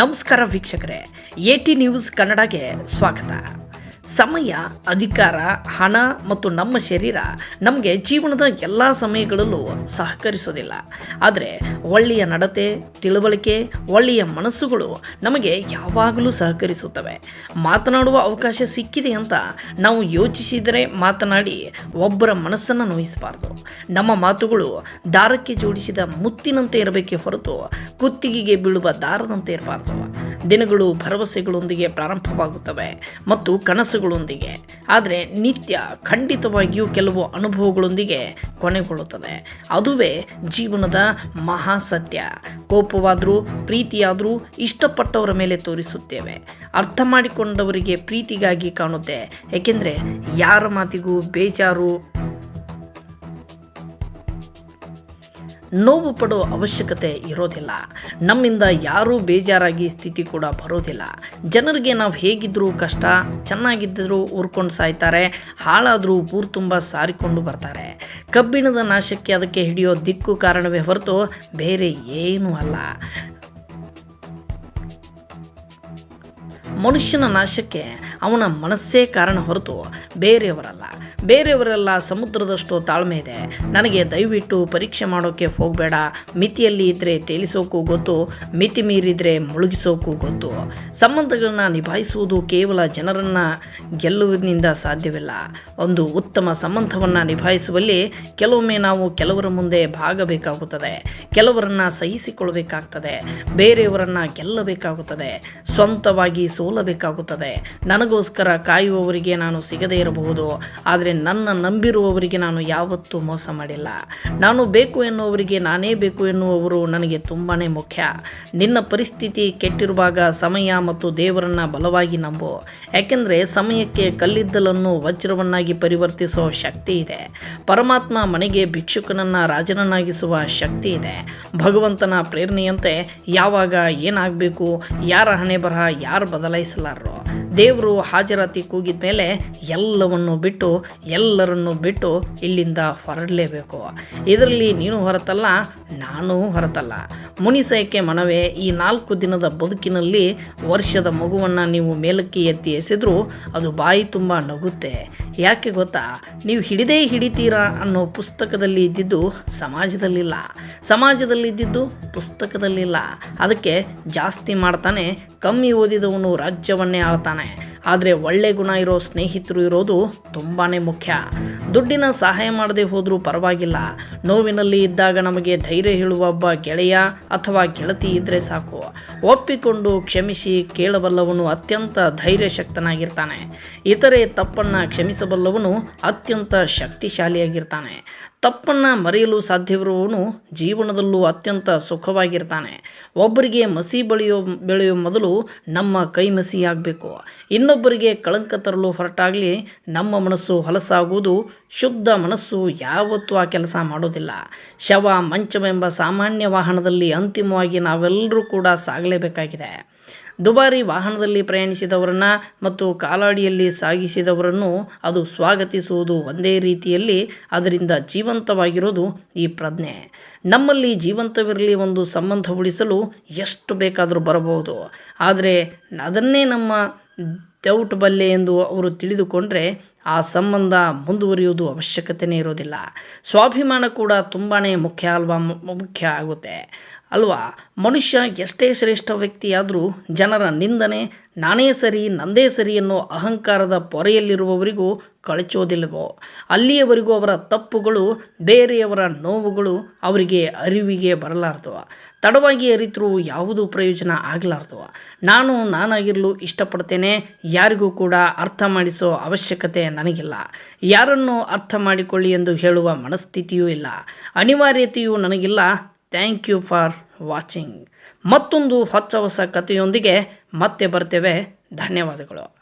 ನಮಸ್ಕಾರ ವೀಕ್ಷಕರೇ A T news ಕನ್ನಡಗೆ ಸ್ವಾಗತ. ಸಮಯ, ಅಧಿಕಾರ, ಹಣ ಮತ್ತು ನಮ್ಮ ಶರೀರ ನಮಗೆ ಜೀವನದ ಎಲ್ಲ ಸಮಯಗಳಲ್ಲೂ ಸಹಕರಿಸೋದಿಲ್ಲ. ಆದರೆ ಒಳ್ಳೆಯ ನಡತೆ, ತಿಳುವಳಿಕೆ, ಒಳ್ಳೆಯ ಮನಸ್ಸುಗಳು ನಮಗೆ ಯಾವಾಗಲೂ ಸಹಕರಿಸುತ್ತವೆ. ಮಾತನಾಡುವ ಅವಕಾಶ ಸಿಕ್ಕಿದೆ ಅಂತ ನಾವು ಯೋಚಿಸಿದರೆ ಮಾತನಾಡಿ ಒಬ್ಬರ ಮನಸ್ಸನ್ನು ನೋಯಿಸಬಾರ್ದು. ನಮ್ಮ ಮಾತುಗಳು ದಾರಕ್ಕೆ ಜೋಡಿಸಿದ ಮುತ್ತಿನಂತೆ ಇರಬೇಕೇ ಹೊರತು ಕುತ್ತಿಗೆಗೆ ಬೀಳುವ ದಾರದಂತೆ ಇರಬಾರ್ದು. ದಿನಗಳು ಭರವಸೆಗಳೊಂದಿಗೆ ಪ್ರಾರಂಭವಾಗುತ್ತವೆ ಮತ್ತು ಕನಸುಗಳೊಂದಿಗೆ ಆದರೆ ನಿತ್ಯ ಖಂಡಿತವಾಗಿಯೂ ಕೆಲವು ಅನುಭವಗಳೊಂದಿಗೆ ಕೊನೆಗೊಳ್ಳುತ್ತದೆ. ಅದುವೇ ಜೀವನದ ಮಹಾಸತ್ಯ. ಕೋಪವಾದರೂ, ಪ್ರೀತಿಯಾದರೂ ಇಷ್ಟಪಟ್ಟವರ ಮೇಲೆ ತೋರಿಸುತ್ತೇವೆ. ಅರ್ಥ ಮಾಡಿಕೊಂಡವರಿಗೆ ಪ್ರೀತಿಗಾಗಿ ಕಾಣುತ್ತೆ. ಏಕೆಂದರೆ ಯಾರ ಮಾತಿಗೂ ಬೇಜಾರು ನೋವು ಪಡೋ ಅವಶ್ಯಕತೆ ಇರೋದಿಲ್ಲ. ನಮ್ಮಿಂದ ಯಾರೂ ಬೇಜಾರಾಗಿ ಸ್ಥಿತಿ ಕೂಡ ಬರೋದಿಲ್ಲ. ಜನರಿಗೆ ನಾವು ಹೇಗಿದ್ದರೂ ಕಷ್ಟ ಚೆನ್ನಾಗಿದ್ದರೂ ಊರ್ಕೊಂಡು ಸಾಯ್ತಾರೆ, ಹಾಳಾದರೂ ಪೂರ್ ತುಂಬ ಸಾರಿಕೊಂಡು ಬರ್ತಾರೆ. ಕಬ್ಬಿಣದ ನಾಶಕ್ಕೆ ಅದಕ್ಕೆ ಹಿಡಿಯೋ ದಿಕ್ಕು ಕಾರಣವೇ ಹೊರತು ಬೇರೆ ಏನೂ ಅಲ್ಲ. ಮನುಷ್ಯನ ನಾಶಕ್ಕೆ ಅವನ ಮನಸ್ಸೇ ಕಾರಣ ಹೊರತು ಬೇರೆಯವರಲ್ಲ. ಬೇರೆಯವರೆಲ್ಲ ಸಮುದ್ರದಷ್ಟು ತಾಳ್ಮೆ ಇದೆ. ನನಗೆ ದಯವಿಟ್ಟು ಪರೀಕ್ಷೆ ಮಾಡೋಕ್ಕೆ ಹೋಗಬೇಡ. ಮಿತಿಯಲ್ಲಿ ಇದ್ದರೆ ತೇಲಿಸೋಕ್ಕೂ ಗೊತ್ತು, ಮಿತಿ ಮೀರಿದರೆ ಮುಳುಗಿಸೋಕ್ಕೂ ಗೊತ್ತು. ಸಂಬಂಧಗಳನ್ನ ನಿಭಾಯಿಸುವುದು ಕೇವಲ ಜನರನ್ನು ಗೆಲ್ಲುವುದರಿಂದ ಸಾಧ್ಯವಿಲ್ಲ. ಒಂದು ಉತ್ತಮ ಸಂಬಂಧವನ್ನು ನಿಭಾಯಿಸುವಲ್ಲಿ ಕೆಲವೊಮ್ಮೆ ನಾವು ಕೆಲವರ ಮುಂದೆ ಭಾಗಬೇಕಾಗುತ್ತದೆ. ಕೆಲವರನ್ನ ಸಹಿಸಿಕೊಳ್ಳಬೇಕಾಗ್ತದೆ. ಬೇರೆಯವರನ್ನ ಗೆಲ್ಲಬೇಕಾಗುತ್ತದೆ. ಸ್ವಂತವಾಗಿ ಸೋಲಬೇಕಾಗುತ್ತದೆ ನನಗೋಸ್ಕರ ಕಾಯುವವರಿಗೆ ನಾನು ಸಿಗದೇ ಇರಬಹುದು. ಆದರೆ ನನ್ನ ನಂಬಿರುವವರಿಗೆ ನಾನು ಯಾವತ್ತೂ ಮೋಸ ಮಾಡಿಲ್ಲ. ನಾನು ಬೇಕು ಎನ್ನುವವರಿಗೆ ನಾನೇ ಬೇಕು ಎನ್ನುವವರು ನನಗೆ ತುಂಬಾ ಮುಖ್ಯ. ನಿನ್ನ ಪರಿಸ್ಥಿತಿ ಕೆಟ್ಟಿರುವಾಗ ಸಮಯ ಮತ್ತು ದೇವರನ್ನ ಬಲವಾಗಿ ನಂಬು. ಯಾಕೆಂದರೆ ಸಮಯಕ್ಕೆ ಕಲ್ಲಿದ್ದಲನ್ನು ವಜ್ರವನ್ನಾಗಿ ಪರಿವರ್ತಿಸೋ ಶಕ್ತಿ ಇದೆ. ಪರಮಾತ್ಮ ಮನೆಗೆ ಭಿಕ್ಷುಕನನ್ನ ರಾಜನನ್ನಾಗಿಸುವ ಶಕ್ತಿ ಇದೆ. ಭಗವಂತನ ಪ್ರೇರಣೆಯಂತೆ ಯಾವಾಗ ಏನಾಗಬೇಕು, ಯಾರ ಹಣೆ ಬರಹ ಯಾರು ಬದಲಾಯಿಸಲಾರರು. ದೇವರು ಹಾಜರಾತಿ ಕೂಗಿದ ಮೇಲೆ ಎಲ್ಲವನ್ನು ಬಿಟ್ಟು, ಎಲ್ಲರನ್ನು ಬಿಟ್ಟು ಇಲ್ಲಿಂದ ಹೊರಡಲೇಬೇಕು. ಇದರಲ್ಲಿ ನೀನು ಹೊರತಲ್ಲ, ನಾನು ಹೊರತಲ್ಲ. ಮುನಿಸಯಕ್ಕೆ ಮನವೇ, ಈ ನಾಲ್ಕು ದಿನದ ಬದುಕಿನಲ್ಲಿ ವರ್ಷದ ಮಗುವನ್ನು ನೀವು ಮೇಲಕ್ಕೆ ಎತ್ತಿ ಎಸೆದರೂ ಅದು ಬಾಯಿ ತುಂಬ ನಗುತ್ತೆ. ಯಾಕೆ ಗೊತ್ತಾ? ನೀವು ಹಿಡಿದೇ ಹಿಡಿತೀರಾ ಅನ್ನೋ ಪುಸ್ತಕದಲ್ಲಿ ಇದ್ದಿದ್ದು ಸಮಾಜದಲ್ಲಿಲ್ಲ. ಸಮಾಜದಲ್ಲಿ ಇದ್ದಿದ್ದು ಪುಸ್ತಕದಲ್ಲಿಲ್ಲ. ಅದಕ್ಕೆ ಜಾಸ್ತಿ ಮಾಡ್ತಾನೆ, ಕಮ್ಮಿ ಓದಿದವನು ರಾಜ್ಯವನ್ನೇ ಆಳ್ತಾನೆ. ಆದರೆ ಒಳ್ಳೆ ಗುಣ ಇರೋ ಸ್ನೇಹಿತರು ಇರೋದು ತುಂಬಾ ಮುಖ್ಯ. ದುಡ್ಡಿನ ಸಹಾಯ ಮಾಡದೆ ಹೋದರೂ ಪರವಾಗಿಲ್ಲ. ನೋವಿನಲ್ಲಿ ಇದ್ದಾಗ ನಮಗೆ ಧೈರ್ಯ ಹೇಳುವ ಒಬ್ಬ ಗೆಳೆಯ ಅಥವಾ ಗೆಳತಿ ಇದ್ದರೆ ಸಾಕು. ಒಪ್ಪಿಕೊಂಡು ಕ್ಷಮಿಸಿ ಕೇಳಬಲ್ಲವನು ಅತ್ಯಂತ ಧೈರ್ಯಶಕ್ತನಾಗಿರ್ತಾನೆ. ಇತರೆ ತಪ್ಪನ್ನು ಕ್ಷಮಿಸಬಲ್ಲವನು ಅತ್ಯಂತ ಶಕ್ತಿಶಾಲಿಯಾಗಿರ್ತಾನೆ. ತಪ್ಪನ್ನು ಮರೆಯಲು ಸಾಧ್ಯವಿರುವವನು ಜೀವನದಲ್ಲೂ ಅತ್ಯಂತ ಸುಖವಾಗಿರ್ತಾನೆ. ಒಬ್ಬರಿಗೆ ಮಸಿ ಬೆಳೆಯೋ ಬೆಳೆಯೋ ಮೊದಲು ನಮ್ಮ ಕೈ ಮಸಿಯಾಗಬೇಕು ಇನ್ನೊಬ್ಬರಿಗೆ ಕಳಂಕ ತರಲು ಹೊರಟಾಗಲಿ ನಮ್ಮ ಮನಸ್ಸು ಹೊಲಸಾಗುವುದು, ಶುದ್ಧ ಮನಸ್ಸು ಯಾವತ್ತೂ ಆ ಕೆಲಸ ಮಾಡೋದಿಲ್ಲ. ಶವ, ಮಂಚವೆಂಬ ಸಾಮಾನ್ಯ ವಾಹನದಲ್ಲಿ ಅಂತಿಮವಾಗಿ ನಾವೆಲ್ಲರೂ ಕೂಡ ಸಾಗಲೇಬೇಕಾಗಿದೆ. ದುಬಾರಿ ವಾಹನದಲ್ಲಿ ಪ್ರಯಾಣಿಸಿದವರನ್ನು ಮತ್ತು ಕಾಲಾಡಿಯಲ್ಲಿ ಸಾಗಿಸಿದವರನ್ನು ಅದು ಸ್ವಾಗತಿಸುವುದು ಒಂದೇ ರೀತಿಯಲ್ಲಿ ಅದರಿಂದ ಜೀವಂತವಾಗಿರೋದು ಈ ಪ್ರಜ್ಞೆ. ನಮ್ಮಲ್ಲಿ ಜೀವಂತವಿರಲಿ ಒಂದು ಸಂಬಂಧ ಉಳಿಸಲು ಎಷ್ಟು ಬೇಕಾದರೂ ಬರಬಹುದು. ಆದರೆ ಅದನ್ನೇ ನಮ್ಮ ದೌಟ್ ಬಲ್ಲೆ ಎಂದು ಅವರು ತಿಳಿದುಕೊಂಡರೆ ಆ ಸಂಬಂಧ ಮುಂದುವರಿಯುವುದು ಅವಶ್ಯಕತೆಯೇ ಇರೋದಿಲ್ಲ ಸ್ವಾಭಿಮಾನ ಕೂಡ ತುಂಬಾ ಮುಖ್ಯ ಅಲ್ವಾ? ಮುಖ್ಯ ಆಗುತ್ತೆ. ಅಲ್ವಾ? ಮನುಷ್ಯ ಎಷ್ಟೇ ಶ್ರೇಷ್ಠ ವ್ಯಕ್ತಿಯಾದರೂ ಜನರ ನಿಂದನೆ, ನಾನೇ ಸರಿ, ನಂದೇ ಸರಿ ಅನ್ನೋ ಅಹಂಕಾರದ ಪೊರೆಯಲ್ಲಿರುವವರಿಗೂ ಕಳಚೋದಿಲ್ಲವೋ? ಅಲ್ಲಿಯವರೆಗೂ ಅವರ ತಪ್ಪುಗಳು, ಬೇರೆಯವರ ನೋವುಗಳು ಅವರಿಗೆ ಅರಿವಿಗೆ ಬರಲಾರ್ದವ. ತಡವಾಗಿ ಅರಿತರೂ ಯಾವುದೂ ಪ್ರಯೋಜನ ಆಗಲಾರ್ದು ನಾನು ನಾನಾಗಿರಲು ಇಷ್ಟಪಡ್ತೇನೆ, ಯಾರಿಗೂ ಕೂಡ ಅರ್ಥ ಮಾಡಿಸೋ ಅವಶ್ಯಕತೆ ನನಗಿಲ್ಲ. ಯಾರನ್ನು ಅರ್ಥ ಮಾಡಿಕೊಳ್ಳಿ ಎಂದು ಹೇಳುವ ಮನಸ್ಥಿತಿಯೂ ಇಲ್ಲ. ಅನಿವಾರ್ಯತೆಯೂ ನನಗಿಲ್ಲ. ಥ್ಯಾಂಕ್ ಯು ಫಾರ್ ವಾಚಿಂಗ್ ಮತ್ತೊಂದು ಹೊಚ್ಚ ಹೊಸ ಕಥೆಯೊಂದಿಗೆ ಮತ್ತೆ ಬರ್ತೇವೆ. ಧನ್ಯವಾದಗಳು.